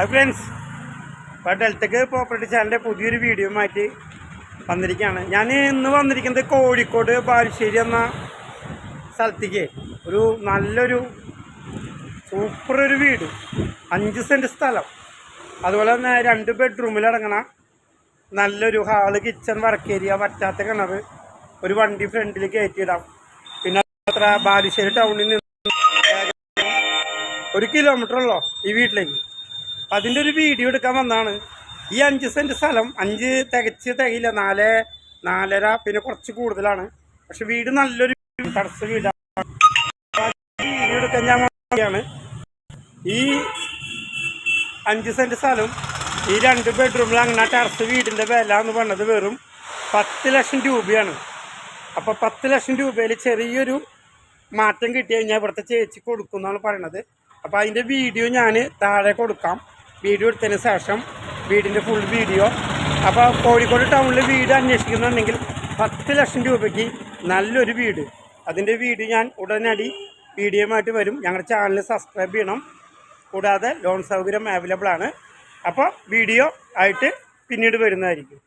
Hi friends. ഇപ്പോൾ ഡെൽറ്റക്ക് property ചാനലിന്റെ പുതിയൊരു വീഡിയോ മാറ്റി വന്നിരിക്കുകയാണ്. ഞാൻ ഇന്ന് വന്നിരിക്കുന്നത് കോഴിക്കോട് ബാലുശ്ശേരി എന്ന സ്ഥലത്തേക്ക്. ഒരു നല്ലൊരു സൂപ്പർ ഒരു വീട്. അഞ്ച് സെന്റ് സ്ഥലം. അതുപോലെ തന്നെ രണ്ട് ബെഡ്റൂമിലടങ്ങണ നല്ലൊരു ഹാൾ കിച്ചൺ വർക്ക് ഏരിയ വറ്റാത്ത കിണർ ഒരു വണ്ടി ഫ്രണ്ടിൽ കയറ്റിയിടാം. പിന്നെ അത്ര ബാലുശ്ശേരി ടൗണിൽ നിന്ന് ഒരു കിലോമീറ്റർ ഉള്ളോ ഈ വീട്ടിലേക്ക്? അപ്പം അതിന്റെ ഒരു വീഡിയോ എടുക്കാൻ വന്നാണ്. ഈ അഞ്ച് സെന്റ് സ്ഥലം അഞ്ച് തികച്ച് തികയില്ല നാല് നാലര പിന്നെ കുറച്ച് കൂടുതലാണ്. പക്ഷെ വീട് നല്ലൊരു തടസ്സ വീടാണ് വീഡിയോ എടുക്കാൻ ഞാൻ ഈ അഞ്ച് സെന്റ് സ്ഥലം ഈ രണ്ട് ബെഡ്റൂമിൽ അങ്ങനെ ടെറസ് വീടിന്റെ വില എന്ന് പറഞ്ഞത് വെറും പത്ത് ലക്ഷം രൂപയാണ്. അപ്പോൾ പത്ത് ലക്ഷം രൂപയിൽ ചെറിയൊരു മാറ്റം കിട്ടി കഴിഞ്ഞാൽ ഇവിടുത്തെ ചേച്ചി കൊടുക്കും എന്നാണ് പറയണത്. അപ്പോൾ അതിന്റെ വീഡിയോ ഞാൻ താഴെ കൊടുക്കാം. വീഡിയോ എടുത്തതിന് ശേഷം വീടിന്റെ ഫുൾ വീഡിയോ അപ്പോൾ കോഴിക്കോട് ടൗണിൽ വീട് അന്വേഷിക്കുന്നുണ്ടെങ്കിൽ പത്ത് ലക്ഷം രൂപയ്ക്ക് നല്ലൊരു വീട്. അതിന്റെ വീട് ഞാൻ ഉടനടി വീഡിയോയുമായിട്ട് വരും. ഞങ്ങളുടെ ചാനൽ സബ്സ്ക്രൈബ് ചെയ്യണം. കൂടാതെ ലോൺ സൗകര്യം അവൈലബിൾ ആണ്. അപ്പോൾ വീഡിയോ ആയിട്ട് പിന്നീട് വരുന്നതായിരിക്കും.